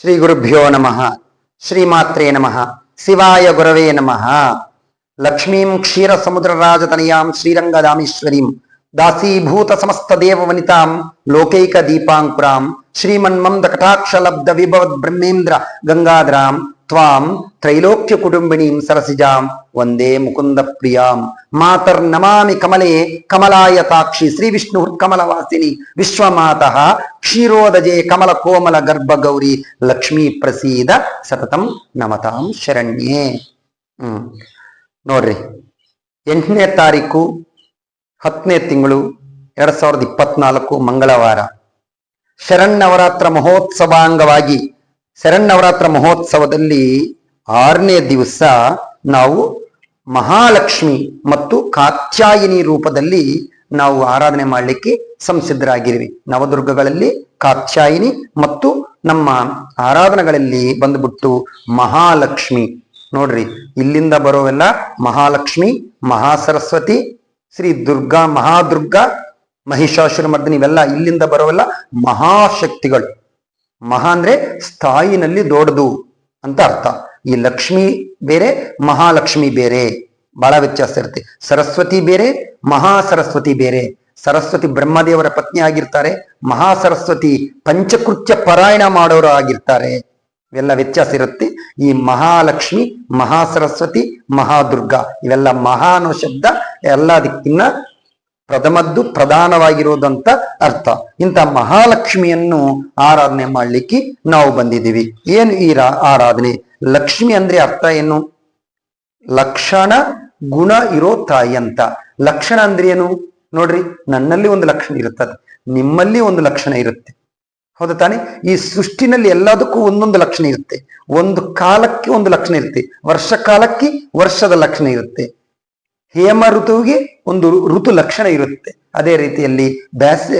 శ్రీ గురుభ్యో నమ శ్రీమాత్రే నమ శివాయ గురవే నమ. లక్ష్మీం క్షీరసముద్రరాజతనయాం శ్రీరంగదామేశ్వరీం దాసీభూత సమస్త దేవవనితాం లోకైక దీపాంకురాం శ్రీమన్మంద కటాక్షలబ్ద విభవద్ బ్రహ్మేంద్ర గంగాధరాం ತ್ವಾಂ ತ್ರೈಲೋಕ್ಯ ಕುಟುಂಬಿಣೀಂ ಸರಸಿಜಾಂ ವಂದೇ ಮುಕುಂದ ಪ್ರಿಯಾಂ ಮಾತರ್ ನಮಾಮಿ ಕಮಲೆ ಕಮಲಾಯತಾಕ್ಷಿ ಶ್ರೀ ವಿಷ್ಣು ಕಮಲವಾಸಿನಿ ವಿಶ್ವಮಾತಃ ಕ್ಷೀರೋದಜೆ ಕಮಲ ಕೋಮಲ ಗರ್ಭ ಗೌರಿ ಲಕ್ಷ್ಮೀ ಪ್ರಸೀದ ಸತತಂ ನಮತಾಂ ಶರಣ್ಯೇ ಹ್ಮ್ ನೋಡ್ರಿ ಎಂಟನೇ ತಾರೀಕು ಹತ್ತನೇ ತಿಂಗಳು ಎರಡ್ ಸಾವಿರದ ಇಪ್ಪತ್ನಾಲ್ಕು ಮಂಗಳವಾರ ಶರಣ್ಣವರಾತ್ರ ಮಹೋತ್ಸವಾಂಗವಾಗಿ ಶರಣ್ಣವರಾತ್ರ ಮಹೋತ್ಸವದಲ್ಲಿ ಆರನೇ ದಿವಸ ನಾವು ಮಹಾಲಕ್ಷ್ಮಿ ಮತ್ತು ಕಾತ್ಯಾಯಿನಿ ರೂಪದಲ್ಲಿ ನಾವು ಆರಾಧನೆ ಮಾಡಲಿಕ್ಕೆ ಸಂಸಿದ್ಧರಾಗಿರ್ವಿ ನವದುರ್ಗಗಳಲ್ಲಿ ಕಾತ್ಯಾಯಿನಿ ಮತ್ತು ನಮ್ಮ ಆರಾಧನೆಗಳಲ್ಲಿ ಬಂದ್ಬಿಟ್ಟು ಮಹಾಲಕ್ಷ್ಮಿ. ನೋಡ್ರಿ, ಇಲ್ಲಿಂದ ಬರೋವೆಲ್ಲ ಮಹಾಲಕ್ಷ್ಮಿ, ಮಹಾಸರಸ್ವತಿ, ಶ್ರೀ ದುರ್ಗಾ ಮಹಾದುರ್ಗಾ ಮಹಿಷಾಸುರ ಮರ್ದಿನಿ ಇವೆಲ್ಲ ಇಲ್ಲಿಂದ ಬರೋವೆಲ್ಲ ಮಹಾಶಕ್ತಿಗಳು. ಮಹಾ ಅಂದ್ರೆ ಸ್ಥಾಯಿನಲ್ಲಿ ದೊಡ್ಡದು ಅಂತ ಅರ್ಥ. ಈ ಲಕ್ಷ್ಮಿ ಬೇರೆ, ಮಹಾಲಕ್ಷ್ಮಿ ಬೇರೆ. ಬಹಳ ವ್ಯತ್ಯಾಸ ಇರುತ್ತೆ. ಸರಸ್ವತಿ ಬೇರೆ ಮಹಾ ಸರಸ್ವತಿ ಬೇರೆ. ಸರಸ್ವತಿ ಬ್ರಹ್ಮದೇವರ ಪತ್ನಿ ಆಗಿರ್ತಾರೆ. ಮಹಾ ಸರಸ್ವತಿ ಪಂಚಕೃತ್ಯ ಪರಾಯಣ ಮಾಡೋರು ಆಗಿರ್ತಾರೆ. ಇವೆಲ್ಲ ವ್ಯತ್ಯಾಸ ಇರುತ್ತೆ. ಈ ಮಹಾಲಕ್ಷ್ಮಿ ಮಹಾ ಸರಸ್ವತಿ ಮಹಾದುರ್ಗಾ, ಇವೆಲ್ಲ ಮಹಾ ಅನ್ನೋ ಶಬ್ದ ಎಲ್ಲದಕ್ಕಿನ್ನ ಪ್ರಥಮದ್ದು ಪ್ರಧಾನವಾಗಿರುವುದಂತ ಅರ್ಥ. ಇಂಥ ಮಹಾಲಕ್ಷ್ಮಿಯನ್ನು ಆರಾಧನೆ ಮಾಡ್ಲಿಕ್ಕೆ ನಾವು ಬಂದಿದ್ದೀವಿ. ಏನು ಈ ಆರಾಧನೆ? ಲಕ್ಷ್ಮಿ ಅಂದ್ರೆ ಅರ್ಥ ಏನು? ಲಕ್ಷಣ, ಗುಣ ಇರೋ ತಾಯಿ ಅಂತ. ಲಕ್ಷಣ ಅಂದ್ರೆ ಏನು? ನೋಡ್ರಿ, ನನ್ನಲ್ಲಿ ಒಂದು ಲಕ್ಷಣ ಇರುತ್ತದೆ, ನಿಮ್ಮಲ್ಲಿ ಒಂದು ಲಕ್ಷಣ ಇರುತ್ತೆ. ಹೌದಾ ತಾನೆ? ಈ ಸೃಷ್ಟಿನಲ್ಲಿ ಎಲ್ಲದಕ್ಕೂ ಒಂದೊಂದು ಲಕ್ಷಣ ಇರುತ್ತೆ. ಒಂದು ಕಾಲಕ್ಕೆ ಒಂದು ಲಕ್ಷಣ ಇರುತ್ತೆ, ವರ್ಷ ಕಾಲಕ್ಕೆ ವರ್ಷದ ಲಕ್ಷಣ ಇರುತ್ತೆ. ಹೇಮ ಋತುವಿಗೆ ಒಂದು ಋತು ಲಕ್ಷಣ ಇರುತ್ತೆ. ಅದೇ ರೀತಿಯಲ್ಲಿ ಬ್ಯಾಸ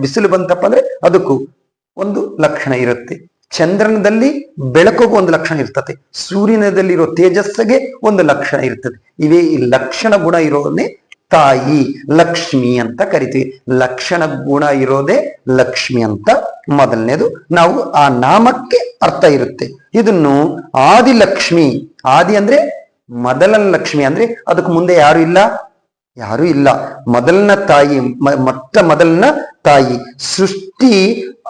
ಬಿಸಿಲು ಬಂತಪ್ಪ ಅಂದ್ರೆ ಅದಕ್ಕೂ ಒಂದು ಲಕ್ಷಣ ಇರುತ್ತೆ. ಚಂದ್ರನದಲ್ಲಿ ಬೆಳಕಿಗೂ ಒಂದು ಲಕ್ಷಣ ಇರ್ತದೆ. ಸೂರ್ಯನದಲ್ಲಿರೋ ತೇಜಸ್ಸಿಗೆ ಒಂದು ಲಕ್ಷಣ ಇರ್ತದೆ. ಇವೇ ಈ ಲಕ್ಷಣ ಗುಣ ಇರೋದೇ ತಾಯಿ, ಲಕ್ಷ್ಮಿ ಅಂತ ಕರಿತೀವಿ. ಲಕ್ಷಣ ಗುಣ ಇರೋದೇ ಲಕ್ಷ್ಮಿ ಅಂತ ಮೊದಲನೇದು. ನಾವು ಆ ನಾಮಕ್ಕೆ ಅರ್ಥ ಇರುತ್ತೆ. ಇದನ್ನು ಆದಿಲಕ್ಷ್ಮಿ, ಆದಿ ಅಂದ್ರೆ ಮೊದಲ ಲಕ್ಷ್ಮಿ ಅಂದ್ರೆ ಅದಕ್ಕೆ ಮುಂದೆ ಯಾರು ಇಲ್ಲ? ಯಾರು ಇಲ್ಲ. ಮೊದಲನ ತಾಯಿ ಮೊಟ್ಟ ಮೊದಲನ ತಾಯಿ. ಸೃಷ್ಟಿ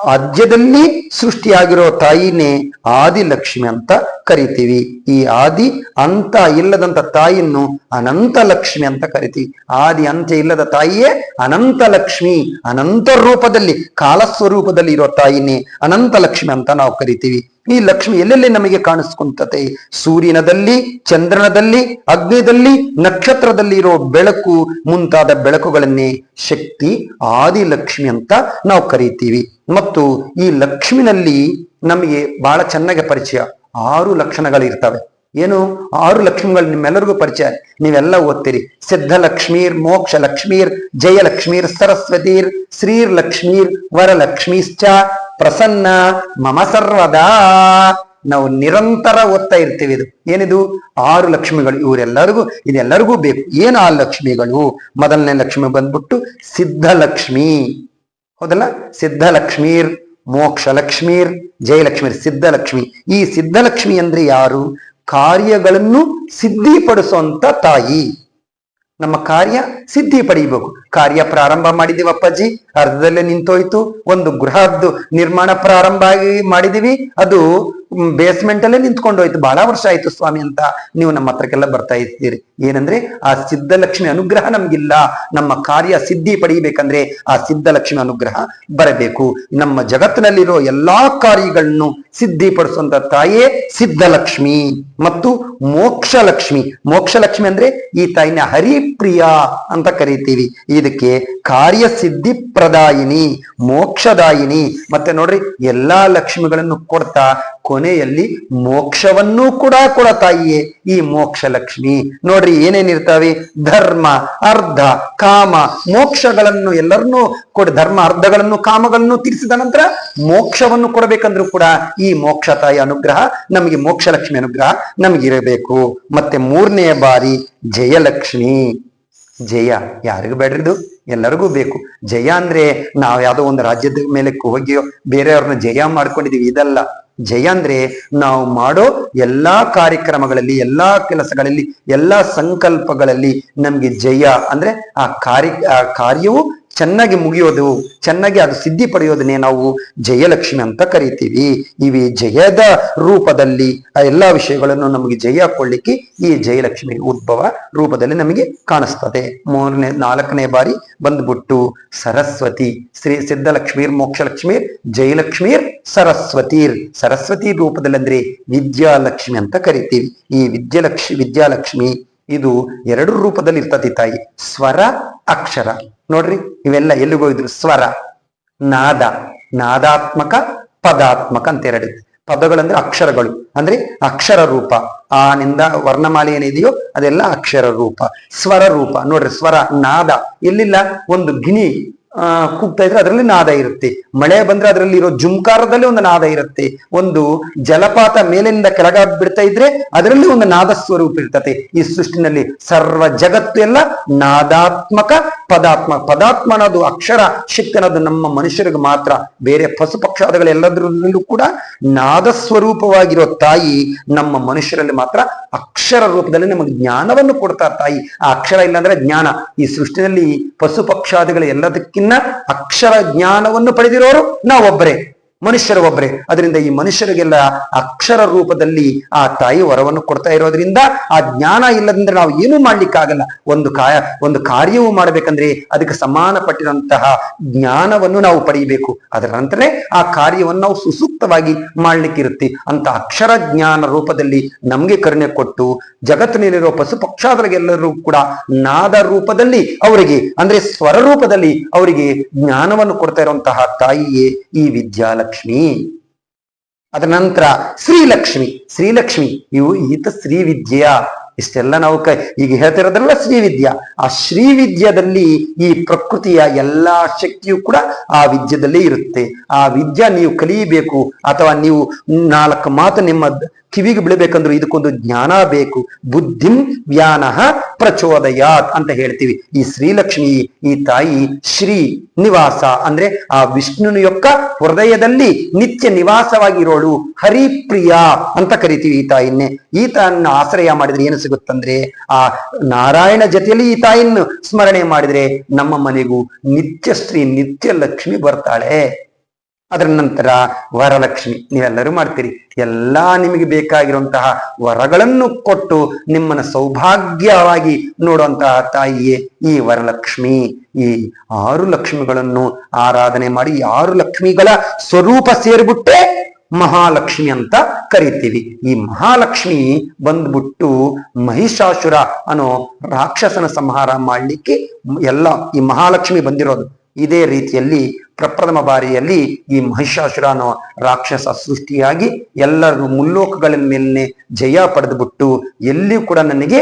ಅದ್ಯದಲ್ಲಿ ಸೃಷ್ಟಿಯಾಗಿರೋ ತಾಯಿನೇ ಆದಿಲಕ್ಷ್ಮಿ ಅಂತ ಕರಿತೀವಿ. ಈ ಆದಿ ಅಂತ ಇಲ್ಲದಂತ ತಾಯಿಯನ್ನು ಅನಂತ ಲಕ್ಷ್ಮಿ ಅಂತ ಕರಿತೀವಿ. ಆದಿ ಅಂತ್ಯ ಇಲ್ಲದ ತಾಯಿಯೇ ಅನಂತ ಲಕ್ಷ್ಮಿ ಅನಂತ ರೂಪದಲ್ಲಿ ಕಾಲ ಸ್ವರೂಪದಲ್ಲಿ ಇರೋ ತಾಯಿನೇ ಅನಂತ ಲಕ್ಷ್ಮಿ ಅಂತ ನಾವು ಕರಿತೀವಿ. ಈ ಲಕ್ಷ್ಮಿ ಎಲ್ಲೆಲ್ಲಿ ನಮಗೆ ಕಾಣಿಸ್ಕೊಂತತೆ? ಸೂರ್ಯನದಲ್ಲಿ, ಚಂದ್ರನದಲ್ಲಿ, ಅಗ್ನಿದಲ್ಲಿ, ನಕ್ಷತ್ರದಲ್ಲಿ ಇರೋ ಬೆಳಕು ಮುಂತಾದ ಬೆಳಕುಗಳನ್ನೇ ಶಕ್ತಿ ಆದಿಲಕ್ಷ್ಮಿ ಅಂತ ನಾವು ಕರೀತೀವಿ. ಮತ್ತು ಈ ಲಕ್ಷ್ಮಿನಲ್ಲಿ ನಮಗೆ ಬಹಳ ಚೆನ್ನಾಗಿ ಪರಿಚಯ. ಆರು ಲಕ್ಷಣಗಳು ಇರ್ತವೆ ಏನು? ಆರು ಲಕ್ಷ್ಮಿಗಳು ನಿಮ್ಮೆಲ್ಲರಿಗೂ ಪರಿಚಯ. ನೀವೆಲ್ಲ ಓದ್ತೀರಿ. ಸಿದ್ಧ ಲಕ್ಷ್ಮೀರ್, ಮೋಕ್ಷ ಲಕ್ಷ್ಮೀರ್, ಜಯ ಲಕ್ಷ್ಮೀರ್, ಸರಸ್ವತೀರ್, ಶ್ರೀರ್ ಲಕ್ಷ್ಮೀರ್ ವರಲಕ್ಷ್ಮೀಶ್ಚ ಪ್ರಸನ್ನ, ಮಮ ಸರ್ವದಾ. ನಾವು ನಿರಂತರ ಓದ್ತಾ ಇರ್ತೀವಿ ಇದು. ಏನಿದು? ಆರು ಲಕ್ಷ್ಮಿಗಳು. ಇವರೆಲ್ಲರಿಗೂ, ಇದೆಲ್ಲರಿಗೂ ಬೇಕು. ಏನು ಆ ಲಕ್ಷ್ಮಿಗಳು? ಮೊದಲನೇ ಲಕ್ಷ್ಮಿ ಬಂದ್ಬಿಟ್ಟು ಸಿದ್ಧ ಲಕ್ಷ್ಮಿ. ಹೌದಲ್ಲ? ಸಿದ್ಧಲಕ್ಷ್ಮೀರ್ ಮೋಕ್ಷ ಲಕ್ಷ್ಮೀರ್ ಜಯಲಕ್ಷ್ಮೀರ್, ಸಿದ್ಧಲಕ್ಷ್ಮಿ. ಈ ಸಿದ್ಧಲಕ್ಷ್ಮಿ ಅಂದ್ರೆ ಯಾರು? ಕಾರ್ಯಗಳನ್ನು ಸಿದ್ಧಿಪಡಿಸುವಂತ ತಾಯಿ. ನಮ್ಮ ಕಾರ್ಯ ಸಿದ್ಧಿ ಪಡೆಯಬೇಕು ಕಾರ್ಯ ಪ್ರಾರಂಭ ಮಾಡಿದೀವಿ ಅಪ್ಪಾಜಿ. ಅರ್ಧದಲ್ಲೇ ನಿಂತೋಯ್ತು. ಒಂದು ಗೃಹದ್ದು ನಿರ್ಮಾಣ ಪ್ರಾರಂಭ ಆಗಿ ಮಾಡಿದೀವಿ ಅದು ಬೇಸ್ಮೆಂಟ್ ಅಲ್ಲೇ ನಿಂತ್ಕೊಂಡೋಯ್ತು ಬಹಳ ವರ್ಷ ಆಯ್ತು ಸ್ವಾಮಿ ಅಂತ ನೀವು ನಮ್ಮ ಹತ್ರಕ್ಕೆಲ್ಲ ಬರ್ತಾ ಇರ್ತೀರಿ ಏನಂದ್ರೆ ಆ ಸಿದ್ಧಲಕ್ಷ್ಮಿ ಅನುಗ್ರಹ ನಮ್ಗಿಲ್ಲ. ನಮ್ಮ ಕಾರ್ಯ ಸಿದ್ಧಿ ಪಡೆಯಬೇಕಂದ್ರೆ ಆ ಸಿದ್ಧಲಕ್ಷ್ಮಿ ಅನುಗ್ರಹ ಬರಬೇಕು. ನಮ್ಮ ಜಗತ್ತಿನಲ್ಲಿರೋ ಎಲ್ಲಾ ಕಾರ್ಯಗಳನ್ನು ಸಿದ್ಧಿಪಡಿಸುವಂತ ತಾಯೇ ಸಿದ್ಧಲಕ್ಷ್ಮಿ ಮತ್ತು ಮೋಕ್ಷಲಕ್ಷ್ಮಿ. ಮೋಕ್ಷಲಕ್ಷ್ಮಿ ಮೋಕ್ಷ ಲಕ್ಷ್ಮಿ ಅಂದ್ರೆ ಈ ತಾಯಿನ ಹರಿಪ್ರಿಯ ಅಂತ ಕರಿತೀವಿ. ಇದಕ್ಕೆ ಕಾರ್ಯ ಸಿದ್ಧಿ ಪ್ರದಾಯಿನಿ, ಮೋಕ್ಷದಾಯಿನಿ. ಮತ್ತೆ ನೋಡ್ರಿ ಎಲ್ಲಾ ಲಕ್ಷ್ಮಿಗಳನ್ನು ಕೊಡ್ತಾ ಕೊನೆಯಲ್ಲಿ ಮೋಕ್ಷವನ್ನೂ ಕೂಡ ಕೊಡ ತಾಯಿಯೇ. ಈ ಮೋಕ್ಷ ಲಕ್ಷ್ಮಿ. ನೋಡ್ರಿ ಏನೇನಿರ್ತಾವೆ ಧರ್ಮ, ಅರ್ಧ, ಕಾಮ, ಮೋಕ್ಷಗಳನ್ನು ಎಲ್ಲರನ್ನೂ ಕೊಡಿ, ಧರ್ಮ, ಅರ್ಧಗಳನ್ನು, ಕಾಮಗಳನ್ನು ತೀರಿಸಿದ ನಂತರ ಮೋಕ್ಷವನ್ನು ಕೊಡಬೇಕಂದ್ರೂ ಕೂಡ ಈ ಮೋಕ್ಷ ತಾಯಿ ಅನುಗ್ರಹ, ನಮಗೆ ಮೋಕ್ಷ ಲಕ್ಷ್ಮಿ ಅನುಗ್ರಹ ನಮಗಿರಬೇಕು. ಮತ್ತೆ ಮೂರನೇ ಬಾರಿ ಜಯಲಕ್ಷ್ಮಿ ಜಯ ಯಾರಿಗೂ ಬೇಡ್ರಿದು, ಎಲ್ಲರಿಗೂ ಬೇಕು. ಜಯ ಅಂದ್ರೆ ನಾವು ಯಾವ್ದೋ ಒಂದು ರಾಜ್ಯದ ಮೇಲೆ ಹೋಗಿಯೋ, ಬೇರೆಯವ್ರನ್ನ ಜಯ ಮಾಡ್ಕೊಂಡಿದೀವಿ, ಇದಲ್ಲ. ಜಯ ಅಂದ್ರೆ ನಾವು ಮಾಡೋ ಎಲ್ಲಾ ಕಾರ್ಯಕ್ರಮಗಳಲ್ಲಿ, ಎಲ್ಲಾ ಕೆಲಸಗಳಲ್ಲಿ, ಎಲ್ಲಾ ಸಂಕಲ್ಪಗಳಲ್ಲಿ ನಮ್ಗೆ ಜಯ ಅಂದ್ರೆ ಆ ಕಾರ್ಯ, ಆ ಕಾರ್ಯವು ಚೆನ್ನಾಗಿ ಮುಗಿಯೋದು, ಚೆನ್ನಾಗಿ ಅದು ಸಿದ್ಧಿ ಪಡೆಯೋದನ್ನೇ ನಾವು ಜಯಲಕ್ಷ್ಮಿ ಅಂತ ಕರಿತೀವಿ. ಇವಿ ಜಯದ ರೂಪದಲ್ಲಿ ಆ ಎಲ್ಲಾ ವಿಷಯಗಳನ್ನು ನಮಗೆ ಜಯ ಕೊಡ್ಲಿಕ್ಕೆ ಈ ಜಯಲಕ್ಷ್ಮಿ ಉದ್ಭವ ರೂಪದಲ್ಲಿ ನಮಗೆ ಕಾಣಿಸ್ತದೆ. ಮೂರನೇ, ನಾಲ್ಕನೇ ಬಾರಿ ಬಂದ್ಬಿಟ್ಟು ಸರಸ್ವತಿ, ಶ್ರೀ ಸಿದ್ಧಲಕ್ಷ್ಮೀರ್, ಮೋಕ್ಷಲಕ್ಷ್ಮೀರ್, ಜಯಲಕ್ಷ್ಮೀರ್, ಸರಸ್ವತೀರ್. ಸರಸ್ವತಿ ರೂಪದಲ್ಲಿ ಅಂದ್ರೆ ವಿದ್ಯಾಲಕ್ಷ್ಮಿ ಅಂತ ಕರಿತೀವಿ. ಈ ವಿದ್ಯಾಲಕ್ಷ್ಮಿ ವಿದ್ಯಾಲಕ್ಷ್ಮಿ ಇದು ಎರಡು ರೂಪದಲ್ಲಿ ಇರ್ತತಿ ತಾಯಿ. ಸ್ವರ, ಅಕ್ಷರ. ನೋಡ್ರಿ, ಇವೆಲ್ಲ ಎಲ್ಲಿಗೆ ಹೋಗಿದ್ರು? ಸ್ವರ. ನಾದ. ನಾದಾತ್ಮಕ, ಪದಾತ್ಮಕ ಅಂತ ಎರಡು ಪದಗಳಂದ್ರೆ ಅಕ್ಷರಗಳು. ಅಂದ್ರೆ ಅಕ್ಷರ ರೂಪ. ಆ ನಿಂದ ವರ್ಣಮಾಲೆ ಏನಿದೆಯೋ ಅದೆಲ್ಲ ಅಕ್ಷರ ರೂಪ. ಸ್ವರ ರೂಪ. ನೋಡ್ರಿ, ಸ್ವರ, ನಾದ. ಎಲ್ಲಿಲ್ಲ? ಒಂದು ಗಿಣಿ. ಆ, ಕೂಗ್ತಾ ಇದ್ರೆ ಅದರಲ್ಲಿ ನಾದ ಇರುತ್ತೆ. ಮಳೆ ಬಂದ್ರೆ ಅದರಲ್ಲಿ ಇರೋ ಜುಂಕಾರದಲ್ಲಿ ಒಂದು ನಾದ ಇರುತ್ತೆ. ಒಂದು ಜಲಪಾತ ಮೇಲಿಂದ ಕೆಳಗ ಬಿಡ್ತಾ ಇದ್ರೆ ಅದರಲ್ಲಿ ಒಂದು ನಾದ ಸ್ವರೂಪ ಇರ್ತದೆ ಈ ಸೃಷ್ಟಿನಲ್ಲಿ ಸರ್ವ ಜಗತ್ತು ಎಲ್ಲ ನಾದಾತ್ಮಕ ಪದಾತ್ಮ. ಪದಾತ್ಮ ಅನ್ನೋದು ಅಕ್ಷರ, ಶಕ್ತಿ ಅನ್ನೋದು ನಮ್ಮ ಮನುಷ್ಯರಿಗೆ ಮಾತ್ರ. ಬೇರೆ ಪಶು ಪಕ್ಷಾದಗಳೆಲ್ಲದರಲ್ಲೂ ಕೂಡ ನಾದ ಸ್ವರೂಪವಾಗಿರೋ ತಾಯಿ ನಮ್ಮ ಮನುಷ್ಯರಲ್ಲಿ ಮಾತ್ರ ಅಕ್ಷರ ರೂಪದಲ್ಲಿ ನಮಗೆ ಜ್ಞಾನವನ್ನು ಕೊಡ್ತಾ ತಾಯಿ. ಆ ಅಕ್ಷರ ಇಲ್ಲಾಂದ್ರೆ ಜ್ಞಾನ. ಈ ಸೃಷ್ಟಿನಲ್ಲಿ ಪಶು ಪಕ್ಷಾದಿಗಳು ಎಲ್ಲದಕ್ಕಿನ್ನ ಅಕ್ಷರ ಜ್ಞಾನವನ್ನು ಪಡೆದಿರೋರು ನಾವೊಬ್ಬರೇ. ಮನುಷ್ಯರು ಒಬ್ಬರೇ ಅದರಿಂದ ಈ ಮನುಷ್ಯರಿಗೆಲ್ಲ ಅಕ್ಷರ ರೂಪದಲ್ಲಿ ಆ ತಾಯಿ ವರವನ್ನು ಕೊಡ್ತಾ ಇರೋದ್ರಿಂದ ಆ ಜ್ಞಾನ ಇಲ್ಲದಂದ್ರೆ ನಾವು ಏನು ಮಾಡ್ಲಿಕ್ಕಾಗಲ್ಲ. ಒಂದು ಕಾಯ, ಒಂದು ಕಾರ್ಯವು ಮಾಡಬೇಕಂದ್ರೆ ಅದಕ್ಕೆ ಸಮಾನಪಟ್ಟಿರುವಂತಹ ಜ್ಞಾನವನ್ನು ನಾವು ಪಡೆಯಬೇಕು. ಅದರ ನಂತರ ಆ ಕಾರ್ಯವನ್ನು ನಾವು ಸುಸೂಕ್ತವಾಗಿ ಮಾಡ್ಲಿಕ್ಕಿರುತ್ತೆ. ಅಂತ ಅಕ್ಷರ ಜ್ಞಾನ ರೂಪದಲ್ಲಿ ನಮ್ಗೆ ಕರುಣೆ ಕೊಟ್ಟು ಜಗತ್ತಿನಲ್ಲಿರೋ ಪಶು ಪಕ್ಷಾದರಿಗೆಲ್ಲರೂ ಕೂಡ ನಾದ ರೂಪದಲ್ಲಿ ಅವರಿಗೆ, ಅಂದ್ರೆ ಸ್ವರ ರೂಪದಲ್ಲಿ ಅವರಿಗೆ ಜ್ಞಾನವನ್ನು ಕೊಡ್ತಾ ಇರುವಂತಹ ತಾಯಿಯೇ ಈ ವಿದ್ಯಾಲಕ್ಷ್ಮಿ ಅದರ ನಂತರ ಶ್ರೀಲಕ್ಷ್ಮಿ. ಶ್ರೀಲಕ್ಷ್ಮಿ, ಇವು ಈತ ಶ್ರೀವಿದ್ಯೆಯ. ಇಷ್ಟೆಲ್ಲ ನಾವು ಕ, ಈಗ ಹೇಳ್ತಿರೋದ್ರಲ್ಲ ಶ್ರೀವಿದ್ಯಾ. ಆ ಶ್ರೀವಿದ್ಯದಲ್ಲಿ ಈ ಪ್ರಕೃತಿಯ ಎಲ್ಲಾ ಶಕ್ತಿಯು ಕೂಡ ಆ ವಿದ್ಯೆದಲ್ಲಿ ಇರುತ್ತೆ. ಆ ವಿದ್ಯೆ ನೀವು ಕಲಿಯಬೇಕು, ಅಥವಾ ನೀವು ನಾಲ್ಕು ಮಾತು ನಿಮ್ಮ ಕಿವಿಗೆ ಬೀಳಬೇಕಂದ್ರೆ ಇದಕ್ಕೊಂದು ಜ್ಞಾನ ಬೇಕು ಬುದ್ಧಿಂ ವ್ಯಾನಃ ಪ್ರಚೋದಯಾತ್ ಅಂತ ಹೇಳ್ತೀವಿ ಈ ಶ್ರೀಲಕ್ಷ್ಮಿ ಈ ತಾಯಿ ಶ್ರೀ ನಿವಾಸ ಅಂದ್ರೆ ಆ ವಿಷ್ಣುನ యొక్క ಹೃದಯದಲ್ಲಿ ನಿತ್ಯ ನಿವಾಸವಾಗಿರೋಳು ಹರಿಪ್ರಿಯ ಅಂತ ಕರಿತೀವಿ ಈ ತಾಯಿನ್ನೇ ಈ ತಾಯಿನ ಆಶ್ರಯ ಮಾಡಿದ್ರೆ ಏನು ಸಿಗುತ್ತಂದ್ರೆ ಆ ನಾರಾಯಣ ಜೊತೆಯಲ್ಲಿ ಈ ತಾಯಿಯನ್ನು ಸ್ಮರಣೆ ಮಾಡಿದ್ರೆ ನಮ್ಮ ಮನೆಗೂ ನಿತ್ಯ ಶ್ರೀ ನಿತ್ಯ ಲಕ್ಷ್ಮಿ ಬರ್ತಾಳೆ ಅದರ ನಂತರ ವರಲಕ್ಷ್ಮಿ, ನೀವೆಲ್ಲರೂ ಮಾಡ್ತೀರಿ. ಎಲ್ಲ ನಿಮಗೆ ಬೇಕಾಗಿರುವಂತಹ ವರಗಳನ್ನು ಕೊಟ್ಟು ನಿಮ್ಮನ್ನ ಸೌಭಾಗ್ಯವಾಗಿ ನೋಡುವಂತಹ ತಾಯಿಯೇ ಈ ವರಲಕ್ಷ್ಮಿ. ಈ ಆರು ಲಕ್ಷ್ಮಿಗಳನ್ನು ಆರಾಧನೆ ಮಾಡಿ ಆರು ಲಕ್ಷ್ಮಿಗಳ ಸ್ವರೂಪ ಸೇರ್ಬಿಟ್ಟೆ ಮಹಾಲಕ್ಷ್ಮಿ ಅಂತ ಕರಿತೀವಿ. ಈ ಮಹಾಲಕ್ಷ್ಮಿ ಬಂದ್ಬಿಟ್ಟು ಮಹಿಷಾಸುರ ಅನ್ನೋ ರಾಕ್ಷಸನ ಸಂಹಾರ ಮಾಡ್ಲಿಕ್ಕೆ ಎಲ್ಲ ಈ ಮಹಾಲಕ್ಷ್ಮಿ ಬಂದಿರೋದು. ಇದೇ ರೀತಿಯಲ್ಲಿ ಪ್ರಪ್ರಥಮ ಬಾರಿಯಲ್ಲಿ ಈ ಮಹಿಷಾಸುರ ಅನ್ನೋ ರಾಕ್ಷಸ ಸೃಷ್ಟಿಯಾಗಿ ಎಲ್ಲರೂ ಮುಲ್ಲೋಕಗಳ ಮೇಲೆ ಜಯ ಪಡೆದುಬಿಟ್ಟು ಎಲ್ಲಿಯೂ ಕೂಡ ನನಗೆ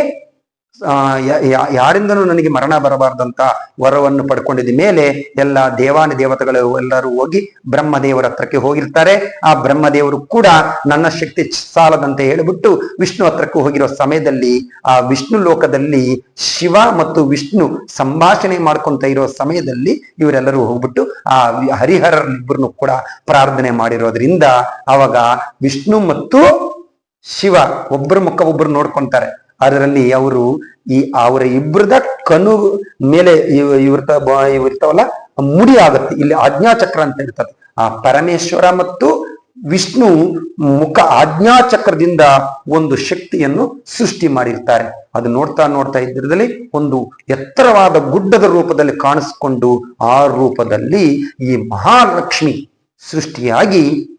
ಯಾರಿಂದನೂ ನನಗೆ ಮರಣ ಬರಬಾರ್ದಂತ ವರವನ್ನು ಪಡ್ಕೊಂಡಿದ ಮೇಲೆ ಎಲ್ಲ ದೇವಾನಿ ದೇವತೆಗಳು ಎಲ್ಲರೂ ಹೋಗಿ ಬ್ರಹ್ಮದೇವರ ಹತ್ರಕ್ಕೆ ಹೋಗಿರ್ತಾರೆ. ಆ ಬ್ರಹ್ಮದೇವರು ಕೂಡ ನನ್ನ ಶಕ್ತಿ ಸಾಲದಂತೆ ಹೇಳಿಬಿಟ್ಟು ವಿಷ್ಣು ಹತ್ರಕ್ಕೆ ಹೋಗಿರೋ ಸಮಯದಲ್ಲಿ, ಆ ವಿಷ್ಣು ಲೋಕದಲ್ಲಿ ಶಿವ ಮತ್ತು ವಿಷ್ಣು ಸಂಭಾಷಣೆ ಮಾಡ್ಕೊಂತ ಇರೋ ಸಮಯದಲ್ಲಿ ಇವರೆಲ್ಲರೂ ಹೋಗ್ಬಿಟ್ಟು ಆ ಹರಿಹರರಿಬ್ಬರನ್ನು ಕೂಡ ಪ್ರಾರ್ಥನೆ ಮಾಡಿರೋದ್ರಿಂದ ಅವಾಗ ವಿಷ್ಣು ಮತ್ತು ಶಿವ ಒಬ್ಬರ ಮುಖ ಒಬ್ಬರು ನೋಡ್ಕೊಂತಾರೆ. ಅದರಲ್ಲಿ ಅವರು ಈ ಅವರ ಇಬ್ಬರದ ಕನು ಮೇಲೆ ಇವ್- ಇವ್ರತ ಬ- ಇವ್ ಮುಡಿ ಆಗುತ್ತೆ. ಇಲ್ಲಿ ಆಜ್ಞಾಚಕ್ರ ಅಂತ ಇರ್ತದೆ. ಆ ಪರಮೇಶ್ವರ ಮತ್ತು ವಿಷ್ಣು ಮುಖ ಆಜ್ಞಾಚಕ್ರದಿಂದ ಒಂದು ಶಕ್ತಿಯನ್ನು ಸೃಷ್ಟಿ ಮಾಡಿರ್ತಾರೆ. ಅದು ನೋಡ್ತಾ ನೋಡ್ತಾ ಇದ್ದಿರದಲ್ಲಿ ಒಂದು ಎತ್ತರವಾದ ಗುಡ್ಡದ ರೂಪದಲ್ಲಿ ಕಾಣಿಸ್ಕೊಂಡು ಆ ರೂಪದಲ್ಲಿ ಈ ಮಹಾಲಕ್ಷ್ಮಿ ಸೃಷ್ಟಿಯಾಗಿ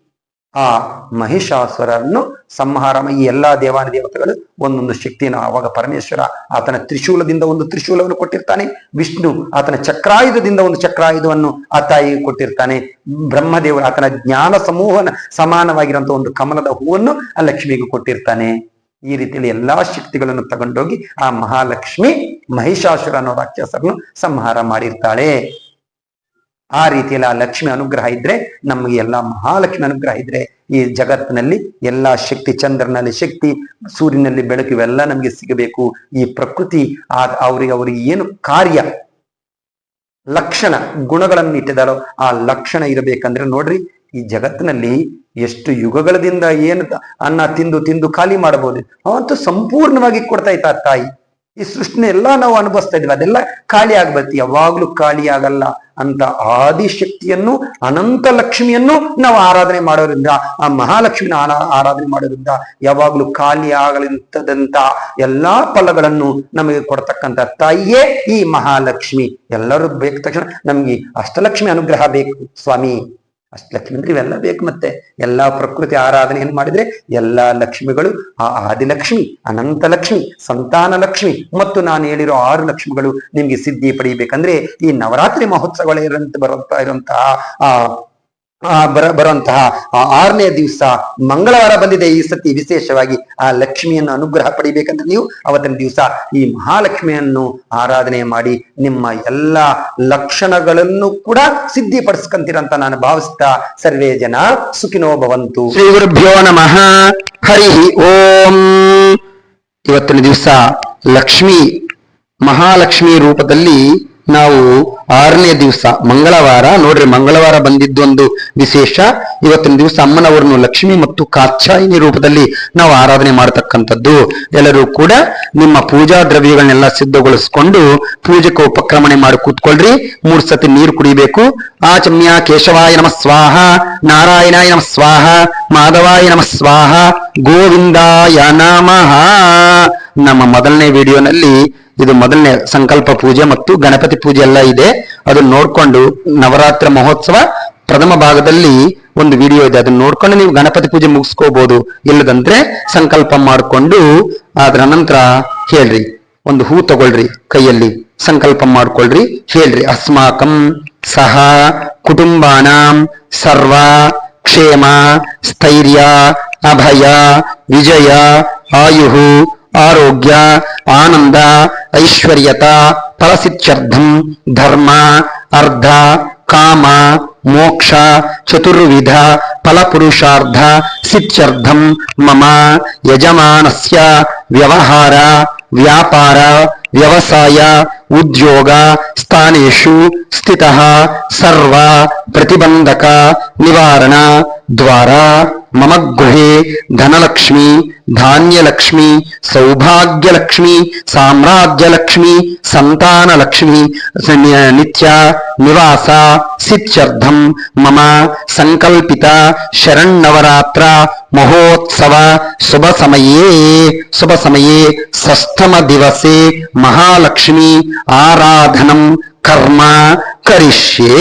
ಆ ಮಹಿಷಾಸುರನ್ನು ಸಂಹಾರ ಈ ಎಲ್ಲಾ ದೇವಾನ ದೇವತೆಗಳು ಒಂದೊಂದು ಶಕ್ತಿಯನ್ನು ಆವಾಗ ಪರಮೇಶ್ವರ ಆತನ ತ್ರಿಶೂಲದಿಂದ ಒಂದು ತ್ರಿಶೂಲವನ್ನು ಕೊಟ್ಟಿರ್ತಾನೆ. ವಿಷ್ಣು ಆತನ ಚಕ್ರಾಯುಧದಿಂದ ಒಂದು ಚಕ್ರಾಯುಧವನ್ನು ಆ ತಾಯಿಗೆ ಕೊಟ್ಟಿರ್ತಾನೆ. ಬ್ರಹ್ಮದೇವರು ಆತನ ಜ್ಞಾನ ಸಮೂಹನ ಸಮಾನವಾಗಿರುವಂತಹ ಒಂದು ಕಮಲದ ಹೂವನ್ನು ಆ ಲಕ್ಷ್ಮಿಗೆ ಕೊಟ್ಟಿರ್ತಾನೆ. ಈ ರೀತಿಯಲ್ಲಿ ಎಲ್ಲಾ ಶಕ್ತಿಗಳನ್ನು ತಗೊಂಡೋಗಿ ಆ ಮಹಾಲಕ್ಷ್ಮಿ ಮಹಿಷಾಸುರ ಅನ್ನೋ ರಾಕ್ಷಸರನ್ನು ಸಂಹಾರ ಮಾಡಿರ್ತಾಳೆ. ಆ ರೀತಿಯಲ್ಲಿ ಆ ಲಕ್ಷ್ಮಿ ಅನುಗ್ರಹ ಇದ್ರೆ ನಮಗೆ ಎಲ್ಲ ಮಹಾಲಕ್ಷ್ಮಿ ಅನುಗ್ರಹ ಇದ್ರೆ ಈ ಜಗತ್ತಿನಲ್ಲಿ ಎಲ್ಲಾ ಶಕ್ತಿ, ಚಂದ್ರನಲ್ಲಿ ಶಕ್ತಿ, ಸೂರ್ಯನಲ್ಲಿ ಬೆಳಕು ಇವೆಲ್ಲ ನಮಗೆ ಸಿಗಬೇಕು. ಈ ಪ್ರಕೃತಿ ಆ ಅವ್ರಿಗೆ ಅವರಿಗೆ ಏನು ಕಾರ್ಯ, ಲಕ್ಷಣ, ಗುಣಗಳನ್ನು ಇಟ್ಟಿದಾರೋ ಆ ಲಕ್ಷಣ ಇರಬೇಕಂದ್ರೆ ನೋಡ್ರಿ ಈ ಜಗತ್ತಿನಲ್ಲಿ ಎಷ್ಟು ಯುಗಗಳದಿಂದ ಏನು ಅನ್ನ ತಿಂದು ತಿಂದು ಖಾಲಿ ಮಾಡಬಹುದು ಅವಂತೂ ಸಂಪೂರ್ಣವಾಗಿ ಕೊಡ್ತಾ ಇತ್ತ ತಾಯಿ. ಈ ಸೃಷ್ಟಿನ ಎಲ್ಲ ನಾವು ಅನುಭವಿಸ್ತಾ ಇದ್ವಿ ಅದೆಲ್ಲ ಖಾಲಿ ಆಗ್ಬೇಕು ಯಾವಾಗ್ಲೂ ಖಾಲಿ ಆಗಲ್ಲ ಅಂತ ಆದಿಶಕ್ತಿಯನ್ನು, ಅನಂತ ಲಕ್ಷ್ಮಿಯನ್ನು ನಾವು ಆರಾಧನೆ ಮಾಡೋದ್ರಿಂದ, ಆ ಮಹಾಲಕ್ಷ್ಮಿನ ಆರಾ- ಆರಾಧನೆ ಮಾಡೋದ್ರಿಂದ ಯಾವಾಗ್ಲೂ ಖಾಲಿ ಆಗಲಿಂತದಂತ ಎಲ್ಲಾ ಫಲಗಳನ್ನು ನಮಗೆ ಕೊಡ್ತಕ್ಕಂತ ತಾಯಿಯೇ ಈ ಮಹಾಲಕ್ಷ್ಮಿ. ಎಲ್ಲರೂ ಬೇಕು ತಕ್ಷಣ ನಮ್ಗೆ ಅಷ್ಟಲಕ್ಷ್ಮಿ ಅನುಗ್ರಹ ಬೇಕು ಸ್ವಾಮಿ. ಅಷ್ಟಲಕ್ಷ್ಮಿ ಅಂದ್ರೆ ಇವೆಲ್ಲ ಬೇಕು ಮತ್ತೆ ಎಲ್ಲಾ ಪ್ರಕೃತಿ ಆರಾಧನೆಯನ್ನು ಮಾಡಿದ್ರೆ ಎಲ್ಲಾ ಲಕ್ಷ್ಮಿಗಳು ಆ ಆದಿಲಕ್ಷ್ಮಿ, ಅನಂತ ಲಕ್ಷ್ಮಿ, ಸಂತಾನ ಲಕ್ಷ್ಮಿ. ಮತ್ತು ನಾನು ಹೇಳಿರೋ ಆರು ಲಕ್ಷ್ಮಿಗಳು ನಿಮ್ಗೆ ಸಿದ್ಧಿ ಪಡೆಯಬೇಕಂದ್ರೆ ಈ ನವರಾತ್ರಿ ಮಹೋತ್ಸವಗಳಿರಂತ ಬರುತ್ತಾ ಇರುವಂತಹ, ಆ ಬರ ಬರುವಂತಹ ಆ ಆರನೇ ದಿವಸ ಮಂಗಳವಾರ ಬಂದಿದೆ ಈ ಸತಿ ವಿಶೇಷವಾಗಿ ಆ ಲಕ್ಷ್ಮಿಯನ್ನು ಅನುಗ್ರಹ ಪಡಿಬೇಕಂದ್ರೆ ನೀವು ಅವತ್ತಿನ ದಿವಸ ಈ ಮಹಾಲಕ್ಷ್ಮಿಯನ್ನು ಆರಾಧನೆ ಮಾಡಿ ನಿಮ್ಮ ಎಲ್ಲ ಲಕ್ಷಣಗಳನ್ನು ಕೂಡ ಸಿದ್ಧಿಪಡಿಸ್ಕೊಂತೀರಂತ ನಾನು ಭಾವಿಸ್ತಾ ಸರ್ವೇ ಜನ ಸುಖಿನೋ ಭವಂತು. ಶ್ರೀ ಗುರುಭ್ಯೋ ನಮಃ. ಹರಿ ಓಂ. ಇವತ್ತಿನ ದಿವಸ ಲಕ್ಷ್ಮಿ ಮಹಾಲಕ್ಷ್ಮಿ ರೂಪದಲ್ಲಿ ನಾವು ಆರನೇ ದಿವಸ, ಮಂಗಳವಾರ, ನೋಡ್ರಿ ಮಂಗಳವಾರ ಬಂದಿದ್ದೊಂದು ವಿಶೇಷ. ಇವತ್ತಿನ ದಿವಸ ಅಮ್ಮನವರನ್ನು ಲಕ್ಷ್ಮಿ ಮತ್ತು ಕಾತ್ಸಾಯಿನಿ ರೂಪದಲ್ಲಿ ನಾವು ಆರಾಧನೆ ಮಾಡತಕ್ಕಂಥದ್ದು. ಎಲ್ಲರೂ ಕೂಡ ನಿಮ್ಮ ಪೂಜಾ ದ್ರವ್ಯಗಳನ್ನೆಲ್ಲ ಸಿದ್ಧಗೊಳಿಸ್ಕೊಂಡು ಪೂಜೆಗೆ ಉಪಕ್ರಮಣೆ ಮಾಡಿ ಕೂತ್ಕೊಳ್ರಿ. ಮೂರ್ ಸತಿ ನೀರು ಕುಡಿಬೇಕು. ಆಚಮ್ಯ ಕೇಶವಾಯ ನಮ ಸ್ವಾಹ, ನಾರಾಯಣಾಯ ನಮ ಸ್ವಾಹ, ಮಾಧವಾಯ ನಮ ಸ್ವಾಹ, ಗೋವಿಂದಾಯ ನಮಃ. ನಮ್ಮ ಮೊದಲನೇ ವಿಡಿಯೋನಲ್ಲಿ ಇದು ಮೊದಲನೇ ಸಂಕಲ್ಪ ಪೂಜೆ ಮತ್ತು ಗಣಪತಿ ಪೂಜೆ ಎಲ್ಲ ಇದೆ. ಅದನ್ನ ನೋಡ್ಕೊಂಡು ನವರಾತ್ರ ಮಹೋತ್ಸವ ಪ್ರಥಮ ಭಾಗದಲ್ಲಿ ಒಂದು ವಿಡಿಯೋ ಇದೆ. ಅದನ್ನ ನೋಡ್ಕೊಂಡು ನೀವು ಗಣಪತಿ ಪೂಜೆ ಮುಗಿಸ್ಕೋಬಹುದು ಇಲ್ಲದಂದ್ರೆ ಸಂಕಲ್ಪ ಮಾಡಿಕೊಂಡು ಅದರ ನಂತರ ಹೇಳ್ರಿ. ಒಂದು ಹೂ ತಗೊಳ್ರಿ ಕೈಯಲ್ಲಿ. ಸಂಕಲ್ಪ ಮಾಡ್ಕೊಳ್ರಿ. ಹೇಳ್ರಿ. ಅಸ್ಮಾಕಂ ಸಹ ಕುಟುಂಬಾನ ಸರ್ವ ಕ್ಷೇಮ ಸ್ಥೈರ್ಯ ಅಭಯ ವಿಜಯ ಆಯು ಆರೋಗ್ಯ ಆನಂದ ಐಶ್ವರ್ಯತ ಫಲಸಿತ್ಯರ್ಥಂ ಧರ್ಮ ಅರ್ಧ ಕಾಮ ಮೋಕ್ಷ ಚತುರ್ವಿಧ ಫಲಪುರುಷಾರ್ಧ ಸಿತ್ಯರ್ಥಂ ಮಮ ಯಜಮಾನಸ್ಯ ವ್ಯವಹಾರ ವ್ಯಾಪಾರ ವ್ಯವಸಾಯ ಉದ್ಯೋಗ ಸ್ಥಾನೇಶು ಸ್ಥಿತಃ ಸರ್ವ ಪ್ರತಿಬಂಧಕ ನಿವಾರಣ ದ್ವಾರ మమ గృహే ధనలక్ష్మి ధాన్యలక్ష్మి సౌభాగ్యలక్ష్మి సామ్రాజ్యలక్ష్మి సంతానలక్ష్మి నిత్య నివాస సిత్యర్థం మమ సంకల్పిత శరణవరాత్ర మహోత్సవ శుభ సమయే శుభ సమయే షష్ఠమ దివసే మహాలక్ష్మి ఆరాధనం కర్మ కరిష్యే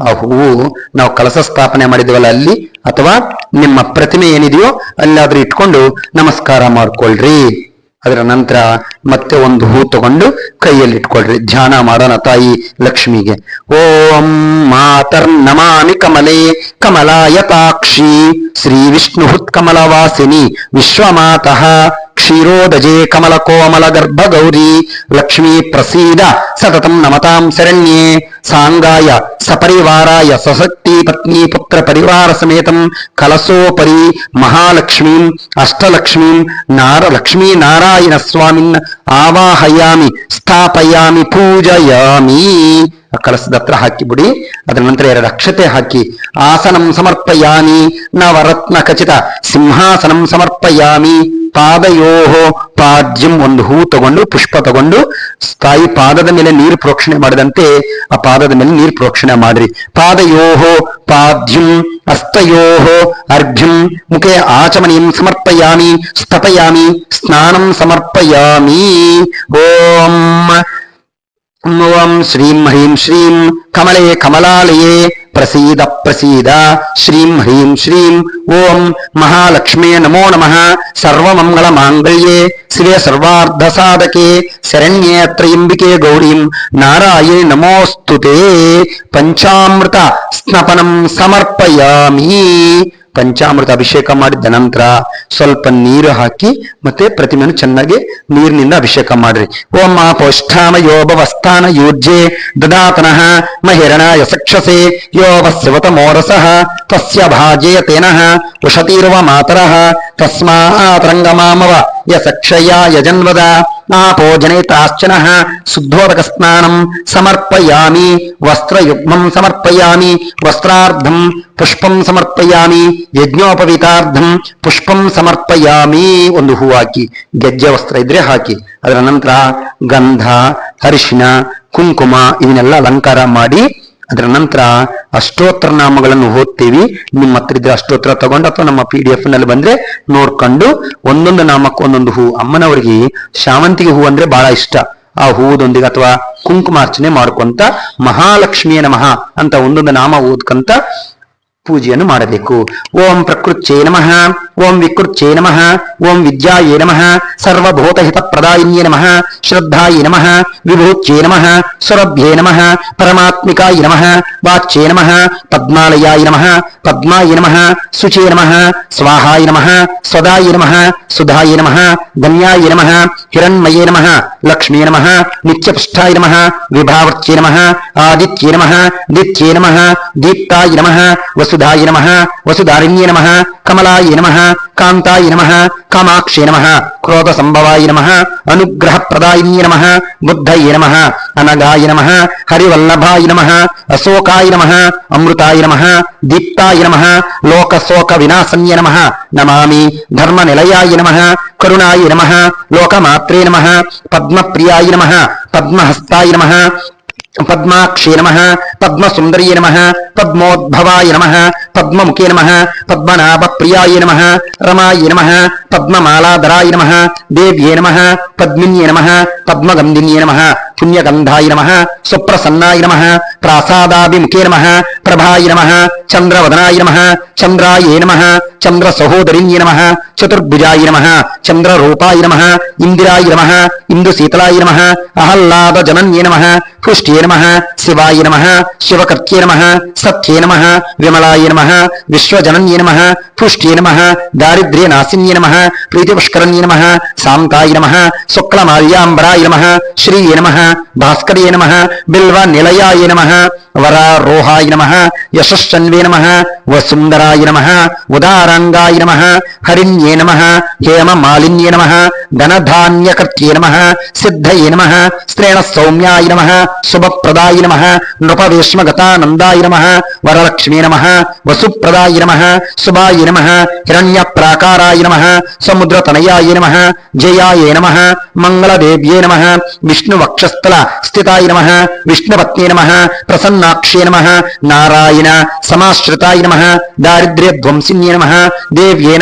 ಆ ಹೂವು ನಾವು ಕಲಸ ಸ್ಥಾಪನೆ ಮಾಡಿದ್ವಲ್ಲ ಅಲ್ಲಿ? ಅಥವಾ ನಿಮ್ಮ ಪ್ರತಿಮೆ ಏನಿದೆಯೋ ಅಲ್ಲಾದ್ರೂ ಇಟ್ಕೊಂಡು ನಮಸ್ಕಾರ ಮಾಡ್ಕೊಳ್ರಿ. ಅದರ ನಂತರ ಮತ್ತೆ ಒಂದು ಹೂ ತಗೊಂಡು ಕೈಯಲ್ಲಿ ಇಟ್ಕೊಳ್ರಿ. ಧ್ಯಾನ ಮಾಡೋಣ ತಾಯಿ ಲಕ್ಷ್ಮಿಗೆ. ಓಂ ಮಾತರ್ ನಮಾಮಿ ಕಮಲೆ ಕಮಲಾಯತಾಕ್ಷಿ. ಶ್ರೀ ವಿಷ್ಣು ಕಮಲವಾಸಿನಿ. ವಿಶ್ವಮಾತಃ. ಕ್ಷೀರೋದಜೆ ಕಮಲ ಕೋಮಲ ಗರ್ಭ ಗೌರಿ ಲಕ್ಷ್ಮೀ ಪ್ರಸೀದ ಸತತಂ ನಮತಾಂ ಶರಣ್ಯೇ ಸಾಂಗಾಯ ಸಪರಿವಾರಾಯ ಸಶಕ್ತಿ ಪತ್ನಿ ಪುತ್ರ ಪರಿವಾರ ಸಮೇತಂ ಕಲಸೋಪರಿ ಮಹಾಲಕ್ಷ್ಮೀಂ ಅಷ್ಟಲಕ್ಷ್ಮೀಂ ನಾರ ಲಕ್ಷ್ಮೀ ನಾರಾಯಣ ಸ್ವಾಮಿನ್ ಆವಾಹಯಾಮಿ ಸ್ಥಾಪಯಾಮಿ ಪೂಜಯಾಮಿ ಆ ಕಳಸದ ಹತ್ರ ಹಾಕಿಬಿಡಿ ಅದರ ನಂತರ ಎರಡು ಅಕ್ಷತೆ ಹಾಕಿ ಆಸನಂ ಸಮರ್ಪಯಾಮಿ ನವರತ್ನ ಖಚಿತ ಸಿಂಹಾಸನಂ ಸಮರ್ಪಯಾಮಿ ಪಾದಯೋಹೋ ಪಾದ್ಯಂ ಒಂದು ಹೂ ತಗೊಂಡು ಪುಷ್ಪ ತಗೊಂಡು ತಾಯಿ ಪಾದದ ಮೇಲೆ ನೀರು ಪ್ರೋಕ್ಷಣೆ ಮಾಡಿದಂತೆ ಆ ಪಾದದ ಮೇಲೆ ನೀರು ಪ್ರೋಕ್ಷಣೆ ಮಾಡ್ರಿ ಪಾದಯೋಹೋ ಪಾದ್ಯಂ ಹಸ್ತಯೋಹೋ ಅರ್ಘ್ಯಂ ಮುಖೇ ಆಚಮನೀಯಂ ಸಮರ್ಪಯಾಮಿ ಸ್ಥಪಯಾಮಿ ಸ್ನಾನಂ ಸಮರ್ಪಯಾಮಿ ಓಂ ಓಂ ಶ್ರೀಂ ಹ್ರೀಂ ಶ್ರೀಂ ಕಮಲೆ ಕಮಲಾಲಯೇ ಪ್ರಸೀದ ಪ್ರಸೀದ ಶ್ರೀಂ ಹ್ರೀಂ ಶ್ರೀಂ ಓಂ ಮಹಾಲಕ್ಷ್ಮೇ ನಮೋ ನಮಃ ಸರ್ವಮಂಗಳ ಮಾಂಗಲ್ಯೇ ಶಿವೆ ಸರ್ವಾರ್ಧ ಸಾಧಕೆ ಶರಣ್ಯೇ ತ್ರಯಂಬಿಕೆ ಗೌರೀಂ ನಾರಾಯಣಿ ನಮೋಸ್ತುತೆ ಪಂಚಾಮೃತ ಸ್ನಪನಂ ಸಮರ್ಪಯಾಮಿ ಪಂಚಾಮೃತ ಅಭಿಷೇಕ ಮಾಡಿದ ನಂತರ ಸ್ವಲ್ಪ ನೀರು ಹಾಕಿ ಮತ್ತೆ ಪ್ರತಿಮೆಯನ್ನು ಚೆನ್ನಾಗಿ ನೀರಿನಿಂದ ಅಭಿಷೇಕ ಮಾಡ್ರಿ. ಓಂ ಪೌಷ್ಠಾಮ ಯೋಭವಸ್ಥಾನ ಯೂರ್ಜೆ ದದಾತನಃ ಮಹಿರಣಾಯ ಸಕ್ಷಸೆ ಯೋವಸ್ಯವತ ಮೋರಸಃ ತಸ್ಯ ಭಾಜೇಯ ತೇನಃ ಮಾತರಃ ತಸ್ಮಾತ್ ರಂಗಮಾಮವ. ಯಸಕ್ಷಯ ಯಜನ್ವದ ಆಪೋ ಜನೇತಾಶ್ಚನಃ ಶುದ್ಧೋದಕ ಸ್ನಾನಂ ಸಮರ್ಪಯಾಮಿ ವಸ್ತ್ರಯುಗ್ಮಂ ಸಮರ್ಪಯಾಮಿ ವಸ್ತ್ರಾರ್ಧಂ ಪುಷ್ಪಂ ಸಮರ್ಪಯಾಮಿ ಯಜ್ಞೋಪವಿತಾರ್ಧಂ ಪುಷ್ಪಂ ಸಮರ್ಪಯಾಮಿ ಒಂದು ಹೂ ಹಾಕಿ, ಗೆಜ್ಜೆ ವಸ್ತ್ರ ಇದ್ರೆ ಹಾಕಿ, ಅದರ ನಂತರ ಗಂಧ, ಅರಿಶಿನ, ಕುಂಕುಮ ಇವನ್ನೆಲ್ಲ ಅಲಂಕಾರ ಮಾಡಿ ಅದರ ನಂತರ ಅಷ್ಟೋತ್ತರ ನಾಮಗಳನ್ನು ಓದ್ತೀವಿ. ನಿಮ್ಮ ಹತ್ರ ಇದ್ರೆ ಅಷ್ಟೋತ್ತರ ತಗೊಂಡು ಅಥವಾ ನಮ್ಮ ಪಿ ಡಿ ಎಫ್ನಲ್ಲಿ ಬಂದ್ರೆ ನೋಡ್ಕೊಂಡು ಒಂದೊಂದು ನಾಮಕ್ಕೆ ಒಂದೊಂದು ಹೂ. ಅಮ್ಮನವರಿಗೆ ಶಾವಂತಿಗೆ ಹೂ ಅಂದ್ರೆ ಬಹಳ ಇಷ್ಟ. ಆ ಹೂವದೊಂದಿಗೆ ಅಥವಾ ಕುಂಕುಮಾರ್ಚನೆ ಮಾಡ್ಕೊಂತ ಮಹಾಲಕ್ಷ್ಮಿಯ ನಮಃ ಅಂತ ಒಂದೊಂದು ನಾಮ ಓದ್ಕಂತ ಪೂಜೆಯನ್ನು ಮಾಡಬೇಕು ಓಂ ಪ್ರಕೃತ್ಯೇ ನಮಃ ಓಂ ವಿಕೃತ್ಯೇ ನಮಃ ಓಂ ವಿದ್ಯಾಯೇ ನಮಃ ಸರ್ವಭೂತಹಿತ ಪ್ರದಾಯಿನ್ಯೇ ನಮಃ ಶ್ರದ್ಧಾಯೇ ನಮಃ ವಿಭೂತ್ಯೇ ನಮಃ ಸುರಭ್ಯೇ ನಮಃ ಪರಮಾತ್ಮಿಕಾಯ ನಮಃ ವಾಚ್ಯೇ ನಮಃ ಪದ್ಮಾಲಯಾಯ ನಮಃ ಪದ್ಮಾಯ ನಮಃ ಶುಚೇ ನಮಃ ಸ್ವಾಹಾಯ ನಮಃ ಸ್ವದಾಯ ನಮಃ ಸುಧಾಯ ನಮಃ ಧನ್ಯಾಯ ನಮಃ ಹಿರಣ್ಮಯೇ ನಮಃ ಲಕ್ಷ್ಮೀ ನಮಃ ನಿತ್ಯಪುಷ್ಟಾಯ ನಮಃ ವಿಭಾವರ್ಚ್ಯೇ ನಮಃ ಆದಿತ್ಯೇ ನಮಃ ದಿತ್ಯೇ ನಮಃ ದೀಪ್ತಾಯ ನಮಃ ವಸುಧಾಯ ನಮಃ ವಸುಧಾರಿಣ್ಯೇ ನಮಃ ಕಮಲಾಯ ನಮಃ ಕಾಂತಾಯ ನಮಃ ಕಾಮಾಕ್ಷೇ ನಮಃ ಕ್ರೋಧ ಸಂಭವಾಯ ನಮಃ ಅನುಗ್ರಹ ಪ್ರದಾಯಿನ್ಯೇ ನಮಃ ಬುದ್ಧಯೇ ನಮಃ ಅನಗಾಯ ನಮಃ ಹರಿವಲ್ಲಭಾಯ ನಮಃ ಅಶೋಕಾಯ ನಮಃ ಅಮೃತಾಯ ನಮಃ ದೀಪ್ತಾಯ ನಮಃ ಲೋಕಶೋಕ ವಿನಾಶನ್ಯ ನಮಃ ನಮಾಮಿ ಧರ್ಮ ನಿಲಯಾಯ ನಮಃ ಕರುಣಾಯ ನಮಃ ಲೋಕಮಾತ್ರೇ ನಮಃ ಪದ್ಮಪ್ರಿಯಾಯ ನಮಃ ಪದ್ಮಹಸ್ತಾಯ ನಮಃ ಪದ್ಮಾಕ್ಷೇ ನಮಃ ಪದ್ಮಸುಂದರ್ಯೇ ನಮಃ ಪದ್ಮೋದ್ಭವಾಯ ನಮಃ ಪದ್ಮಮುಖೇ ನಮಃ ಪದ್ಮನಾಭ ಪ್ರಿಯಾಯ ನಮಃ ರಮಾಯ ನಮಃ ಪದ್ಮಮಾಲಾಧರಾಯ ನಮಃ ದೇವ್ಯೇ ನಮಃ ಪದ್ಮಿನ್ಯೇ ನಮಃ ಪದ್ಮಗಂಧಿನ್ಯೇ ನಮಃ ಪುಣ್ಯಗಂಧಾಯ ನಮಃ ಸುಪ್ರಸನ್ನಾಯ ನಮಃ ಪ್ರಾಸಾದಾಭಿಮುಖೇ ನಮಃ ಪ್ರಭಾಯ ನಮಃ ಚಂದ್ರವದನಾಯ ನಮಃ ಚಂದ್ರಾಯೇ ನಮಃ ಚಂದ್ರ ಸಹೋದರಿನ್ಯೇ ನಮಃ ಚತುರ್ಭುಜಾಯ ನಮಃ ಚಂದ್ರರೂಪಾಯ ನಮಃ ಇಂದಿರಾಯ ನಮಃ ಇಂದು ಶೀತಲಾಯ ನಮಃ ಅಹಲ್ಲಾದ ಜನನ್ಯೇ ನಮಃ ಪುಷ್ಟ್ಯೇ ನಮಃ ಶಿವಾಯ ನಮಃ ಶಿವಕರ್ತ್ಯೇ ನಮಃ ಸತ್ಯೇ ನಮಃ ವಿಮಲಾಯ ನಮಃ ವಿಶ್ವಜನನ್ಯೇ ನಮಃ ಪುಷ್ಟ್ಯೇ ನಮಃ ದಾರಿದ್ರ್ಯ ನಾಸಿನ್ಯೇ ನಮಃ ಪ್ರೀತಿಪುಷ್ಕರಣ್ಯೇ ನಮಃ ಶಾಂತಾಯ ನಮಃ ಶುಕ್ಲಮಾಲ್ಯಾಂಬರಾಯ ನಮಃ ಶ್ರೀಯೇ ನಮಃ ಭಾಸ್ಕರ್ಯೇ ನಮಃ ಬಿಲ್ವ ನಿಲಯಾಯ ನಮಃ ವರಾರೋಹಾಯ ನಮಃ ಯಶಶ್ಚನ್ವೇ ನಮಃ ವಸುಂದರಾಯ ನಮಃ ಉದಾರಾಂಗಾಯ ನಮಃ ಹರಿಣ್ಯೇ ನಮಃ ಹೇಮ ಮಾಲಿನ್ಯೇ ನಮಃ ಧನಧಾನ್ಯಕರ್ತ್ಯೇ ನಮಃ ಸಿದ್ಧಯೇ ನಮಃ ಸ್ತ್ರೇಣ ಸೌಮ್ಯಾಯ ನಮಃ ಶುಭಪ್ರದಾಯ ನಮಃ ನೃಪವೇಶ್ಮಗತಾನಂದಾಯ ನಮಃ ವರಲಕ್ಷ್ಮೀ ನಮಃ ವಸುಪ್ರದಾಯ ನಮಃ ಶುಭಾಯ ನಮಃ ಹಿರಣ್ಯ ಪ್ರಾಕಾರಾಯ ನಮಃ ಸಮುದ್ರತನಯಾಯ ನಮಃ ಜಯಾಯ ನಮಃ ಮಂಗಳದೇವ್ಯೇ ನಮಃ ವಿಷ್ಣು ವಕ್ಷಸ್ಥಲ ಸ್ಥಿತಾಯ ನಮಃ ವಿಷ್ಣುಪತ್ನೇ ನಮಃ ಪ್ರಸನ್ನಾಕ್ಷೇ ನಮಃ ನಾರಾಯಣ ಸಮಾಶ್ರಿತಾಯ ನಮಃ ದಾರಿದ್ರ್ಯ ಧ್ವಂಸಿನ್ಯೇ ನಮಃ ದೇವ್ಯೇ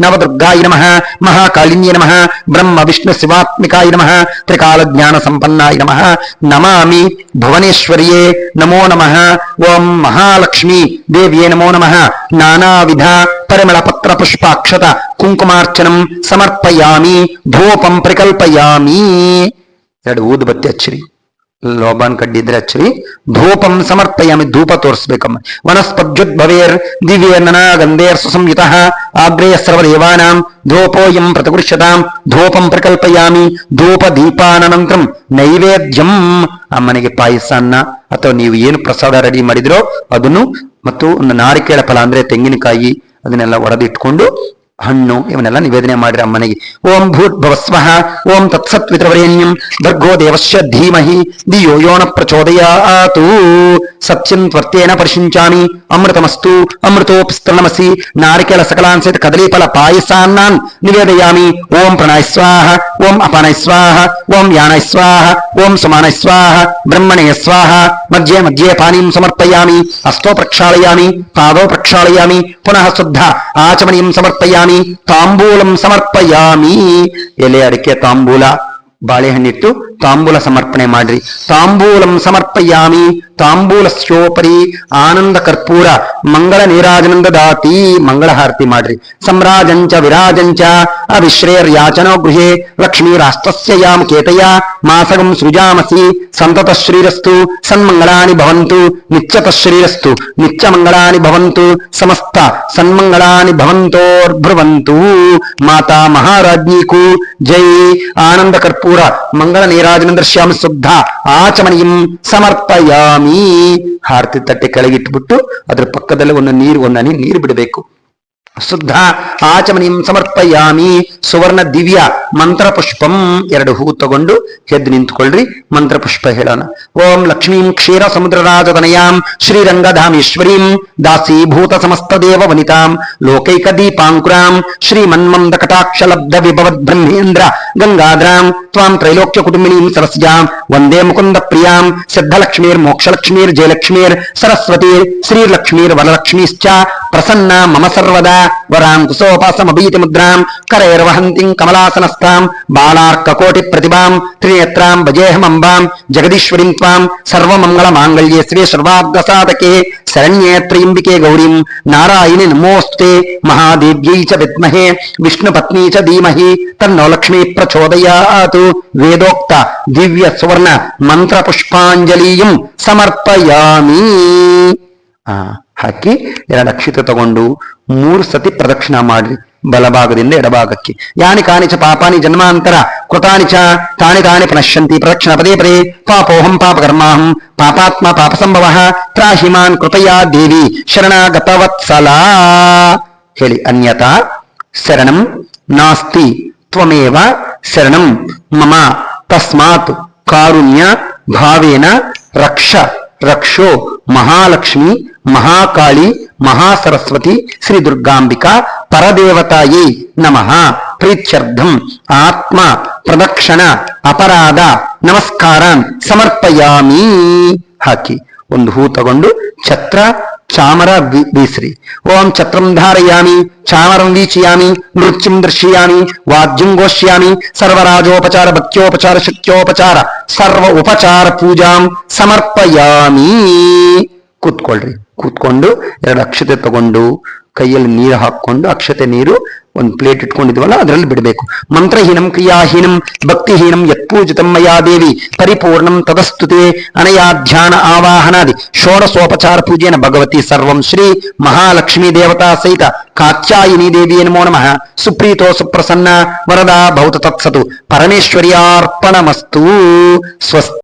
ನಮಃ ಸರ್ವ ಉಪದ್ರವ ವಾರಿಣ್ಯೇ ನಮಃ ನವದುರ್ಗಾಯ ನಮಃ ಮಹಾಕಾಳಿನ್ಯೇ ನಮಃ ಬ್ರಹ್ಮ ವಿಷ್ಣು ಶಿವಾತ್ಮಿಕಾಯ ನಮಃ ತ್ರಿಕಾಲ ಜ್ಞಾನ ಸಂಪನ್ನಾಯ ನಮಃ ನಮಾಮಿ ಭುವನೇಶ್ವರಿಯೇ ನಮೋ ನಮಃ ಓಂ ಮಹಾಲಕ್ಷ್ಮಿ ದೇವ್ಯೇ ನಮೋ ನಮಃ ನಾನಾವಿಧ ಪರಿಮಳ ಪತ್ರ ಪುಷ್ಪಾಕ್ಷತ ಕುಂಕುಮಾರ್ಚನಂ ಸಮರ್ಪಯಾಮಿ ಧೂಪಂ ಪ್ರಕಲ್ಪಯಾಮಿ ಎರಡು ಊದುಬತ್ತಿ ಹಚ್ಚಿರಿ. ಲೋಬಾನ್ ಕಡ್ಡಿದ್ರೆ ಅಚ್ಚರಿ. ಧೂಪಂ ಸಮರ್ಪಯಾಮಿ, ಧೂಪ ತೋರಿಸ್ಬೇಕಮ್ಮ. ವನಸ್ಪತ್ಯುದ್ಭವೇರ್ ದಿವ್ಯ ನನಾ ಗಂಧೇರ್ ಸುಸಂಯುತ ಆಗ್ರೇಯ ಸರ್ವದೇವಾನಾಂ. ಧೂಪೋಯಂ ಪ್ರತಿಗೃಶ್ಯತಾಂ ಧೂಪಂ ಪ್ರಕಲ್ಪಯಾಮಿ, ಧೂಪ ದೀಪಾನಂತರಂ ನೈವೇದ್ಯಂ. ಅಮ್ಮನಿಗೆ ಪಾಯಸ, ಅನ್ನ, ಅಥವಾ ನೀವು ಏನು ಪ್ರಸಾದ ರೆಡಿ ಮಾಡಿದ್ರೋ, ಅದನ್ನು ಮತ್ತು ಒಂದು ನಾರಿಕೇಳ ಫಲ ಅಂದ್ರೆ ತೆಂಗಿನಕಾಯಿ, ಅದನ್ನೆಲ್ಲ ಒಡೆದಿಟ್ಕೊಂಡು ಹಣ್ಣು ಇವನ್ನೆಲ್ಲ ನಿವೇದನೆ ಮಾಡಿರ ಅಮ್ಮನಿಗೆ ಓಂ ಭೂತ್ ಭವಸ್ವಃ ಓಂ ತತ್ಸತ್ವಿತವರೇಣ್ಯಂ ಭರ್ಗೋ ದೇವಸ್ಯ ಧೀಮಹಿ ಧಿಯೋ ಯೋ ನ ಪ್ರಚೋದಯಾತು ಸತ್ಯಂ ತ್ವರ್ತೇನ ಪರಿಶಿಂಚಾಮಿ ಅಮೃತಮಸ್ತು ಅಮೃತೋಪಸ್ತನಮಸಿ ನಾರಿಕೆಲ ಸಕಲಾನ್ ಸಹಿತ ಕದಲೀಫಲ ಪಾಯಸಾನ್ನಾನ್ ನಿವೇದಯಾಮಿ ಓಂ ಪ್ರಣಾಯ ಸ್ವಾಹ ಓಂ ಅಪಾನಯ ಸ್ವಾಹ ಓಂ ಯಾನಯ ಸ್ವಾಹ ಓಂ ಸುಮಾನಯ ಸ್ವಾಹ ಬ್ರಹ್ಮಣೇ ಸ್ವಾಹ ಮಧ್ಯೆ ಮಧ್ಯೆ ಪಾನೀಂ ಸಮರ್ಪಯಾಮಿ ಹಸ್ತೋ ಪ್ರಕ್ಷಾಳಯಾಮಿ ಪಾದೋ ಪ್ರಕ್ಷಾಳಯಾಮಿ ಪುನಃ ಶುದ್ಧ ಆಚಮನೀಂ ಸಮರ್ಪಯಾಮಿ ತಾಂಬೂಲಂ ಸಮರ್ಪಯಾಮಿ ಎಲೆ ಅಡಿಕೆ ತಾಂಬೂಲ ಬಾಳೆಹಣ್ಣಿಟ್ಟು ತಾಂಬೂಲ ಸಮರ್ಪಣೆ ಮಾಡ್ರಿ ತಾಂಬೂಲಂ ಸಮರ್ಪಯಾಮಿ ತಾಂಬೂಲಸ್ಯೋಪರಿ ಆನಂದ ಕರ್ಪೂರ ಮಂಗಳ ನೀರಾಜನಂದ ದಾತಿ ಮಂಗಳಹಾರತಿ ಮಾಡ್ರಿ ಸಂರಾಜಂಚ ವಿರಾಜಂಚ ಅವಿಶ್ರೇರ್ಯಾಚನೋ ಗೃಹೇ ಲಕ್ಷ್ಮೀರಾಷ್ಟ್ರಸ್ಯ ಯಾಂ ಕೇತಯ ಮಾಸಗಂ ಸೃಜಾಮಸಿ ಸಂತತ ಶ್ರೀರಸ್ತು ಸನ್ಮಂಗಳಾನಿ ಭವಂತು ನಿತ್ಯತ ಶ್ರೀರಸ್ತು ನಿತ್ಯಮಂಗಳಾನಿ ಭವಂತು ಸಮಸ್ತ ಸನ್ಮಂಗಳಾನಿ ಭವಂತೋರ್ಭ್ರುವಂತು ಮಾತಾ ಮಹಾರಾಜ್ಞೀಕು ಜೈ ಆನಂದ ಕರ್ಪೂರ ಮಂಗಳ ನೀರಾಜನಂದ್ರ ಶ್ಯಾಮ ಶುದ್ಧ ಆಚಮನಿಯಂ ಸಮರ್ಪಯಾಮಿ ಹಾರತಿ ತಟ್ಟೆ ಕೆಳಗಿಟ್ಬಿಟ್ಟು ಅದ್ರ ಪಕ್ಕದಲ್ಲೇ ಒಂದು ನೀರು ಒಂದು ನೀರು ಬಿಡಬೇಕು. ಶುದ್ಧ ಆಚಮನಿಂ ಸಮರ್ಪಯಾಮಿ ಸುವರ್ಣ ದಿವ್ಯ ಮಂತ್ರ ಪುಷ್ಪಂ ಎರಡು ಹೂ ತಗೊಂಡು ಎದ್ದು ನಿಂತ್ಕೊಳ್ರಿ. ಮಂತ್ರ ಪುಷ್ಪ ಹೇಳೋಣ. ಓಂ ಲಕ್ಷ್ಮೀಂ ಕ್ಷೀರ ಸಮುದ್ರ ರಾಜತನಯಾಂ ಶ್ರೀರಂಗಧಾಮೇಶ್ವರೀಂ ದಾಸೀಭೂತ ಸಮಸ್ತ ದೇವ ವನಿತಾಂ ಲೋಕೈಕ ದೀಪಾಂಕುರಾಂ ಶ್ರೀಮನ್ಮಂದ ಕಟಾಕ್ಷ ಲಬ್ಧ ವಿಭವದ್ ಬ್ರಹ್ಮೇಂದ್ರ ಗಂಗಾಧರಾಂ ತ್ವಾಂ ತ್ರೈಲೋಕ್ಯ ಕುಟುಂಬಿನೀಂ ಸರಸ್ಯಾಂ ವಂದೇ ಮುಕುಂದ ಪ್ರಿಯಾಂ ಸಿದ್ಧಲಕ್ಷ್ಮೀರ್ ಮೋಕ್ಷಲಕ್ಷ್ಮೀರ್ ಜಯಲಕ್ಷ್ಮೀರ್ ಸರಸ್ವತೀರ್ ಶ್ರೀಲಕ್ಷ್ಮೀರ್ ವರಲಕ್ಷ್ಮೀಶ್ಚ ಪ್ರಸನ್ನ ಮಮ ಸರ್ವದಾ ವರಾಂ ಕುಸೋಪಾಸಮಭೀತಿ ಮುದ್ರಾಂ ಕರೈರ್ವಹಂತಿಂ ಕಮಲಾಸನಸ್ಥಾಂ ಬಾಲಾರ್ಕಕೋಟಿ ಪ್ರತಿಭಾಂ ತ್ರಿನೇತ್ರಾಂ ಭಜೇಹಮಂಬಾಂ ಜಗದೀಶ್ವರಿಂ ತ್ವಾಂ ಸರ್ವಮಂಗಳ ಮಾಂಗಲ್ಯೇ ಶ್ರೀ ಸರ್ವಾರ್ಧ ಸಾಧಕೆ ಶರಣ್ಯೇ ತ್ರ್ಯಂಬಿಕೆ ಗೌರಿಂ ನಾರಾಯಣಿ ನಮೋಸ್ತೆ ಮಹಾದೇವ್ಯೈ ಚ ವಿದ್ಮಹೇ ವಿಷ್ಣು ಪತ್ನಿ ಚ ಧೀಮಹಿ ತನ್ನೋ ಲಕ್ಷ್ಮೀ ಪ್ರಚೋದಯಾತು ವೇದೋಕ್ತ ದಿವ್ಯ ಸುವರ್ಣ ಮಂತ್ರ ಪುಷ್ಪಾಂಜಲಿಯಂ ಸಮರ್ಪಯಾಮಿ ಆ ಹಾಕಿ ಎರಡು ಅಕ್ಷಿತ ತಗೊಂಡು ಮೂರು ಸತಿ ಪ್ರದಕ್ಷಿಣ ಮಾಡ್ರಿ ಬಲಭಾಗದಿಂದ ಎಡಭಾಗಕ್ಕೆ ಯಾನಿ ಕಾನಿ ಚ ಪಾಪಾನಿ ಜನ್ಮಾಂತರ ಕೃತಾನಿ ಚ ತಾನಿ ತಾನಿ ಪುನಶ್ಯಂತಿ ಪ್ರದಕ್ಷಿಣ ಪದೇ ಪದೇ ಪಾಪೋಹಂ ಪಾಪಕರ್ಮಾಹಂ ಪಾಪಾತ್ಮ ಪಾಪ ಸಂಭವ ತ್ರಾಹಿಮಾನ್ ಕೃಪಯಾ ದೇವಿ ಶರಣಾಗತವತ್ಸಲ ಹೇಳಿ ಅನ್ಯತಾ ಶರಣಂ ನಾಸ್ತಿ ತ್ವಮೇವ ಶರಣಂ ಮಮ ತಸ್ಮಾತ್ ಕಾರುಣ್ಯ ಭಾವೇನ ರಕ್ಷ ರಕ್ಷೋ ಮಹಾಲಕ್ಷ್ಮಿ ಮಹಾಕಾಳಿ ಮಹಾಸರಸ್ವತಿ ಶ್ರೀ ದುರ್ಗಾಂಬಿಕಾ ಪರದೇವತಾಯೇ ನಮಃ ಪ್ರೀತ್ಯರ್ಥಂ ಆತ್ಮ ಪ್ರದಕ್ಷಿಣ ಅಪರಾಧ ನಮಸ್ಕಾರಾನ್ ಸಮರ್ಪಯಾಮಿ ಹಾಕಿ ಒಂದು ಹೂ ತಗೊಂಡು ಛತ್ರ, ಚಾಮರ ವಿ- ಬೀಸ್ರಿ ಓಂ ಛತ್ರಂ ಧಾರಯಾಮಿ, ಚಾಮರಂ ವೀಚಯಾಮಿ ನೃತ್ಯಂ ದರ್ಶಯಾಮಿ, ವಾದ್ಯಂ ಘೋಷ್ಯಾಮಿ ಸರ್ವರಾಜೋಪಚಾರ, ಭಕ್ತ್ಯೋಪಚಾರ, ಶಕ್ತ್ಯೋಪಚಾರ, ಸರ್ವ ಉಪಚಾರ ಪೂಜಾಂ ಸಮರ್ಪಯಾಮಿ. ಕೂತ್ಕೊಳ್ರಿ ಕೂತ್ಕೊಂಡು ಎರಡು ಅಕ್ಷತೆ ತಗೊಂಡು ಕೈಯಲ್ಲಿ ನೀರು ಹಾಕೊಂಡು ಅಕ್ಷತೆ ನೀರು ಒಂದು ಪ್ಲೇಟ್ ಇಟ್ಕೊಂಡಿದ್ವಲ್ಲ ಅದರಲ್ಲಿ ಬಿಡಬೇಕು ಮಂತ್ರಹೀನಂ ಕ್ರಿಯಾಹೀನಂ ಭಕ್ತಿಹೀನಂ ಯತ್ಪೂಜಿತಂ ಮಯಾ ದೇವಿ ಪರಿಪೂರ್ಣಂ ತದಸ್ತುತೆ ಅನಯಾ ಧ್ಯಾನ ಆವಾಹನಾದಿ ಷೋಡಸೋಪಚಾರ ಪೂಜೆನ ಭಗವತಿ ಸರ್ವಂ ಶ್ರೀ ಮಹಾಲಕ್ಷ್ಮೀ ದೇವತಾ ಸಹಿತ ಕಾತ್ಯಾಯಿನಿ ದೇವಿಯೇ ನಮೋ ನಮಃ ಸುಪ್ರೀತೋ ಸುಪ್ರಸನ್ನ ವರದಾ ಭೌತ ತತ್ಸತು ಪರಮೇಶ್ವರ್ಯಾರ್ಪಣಮಸ್ತು ಸ್ವಸ್ತಿ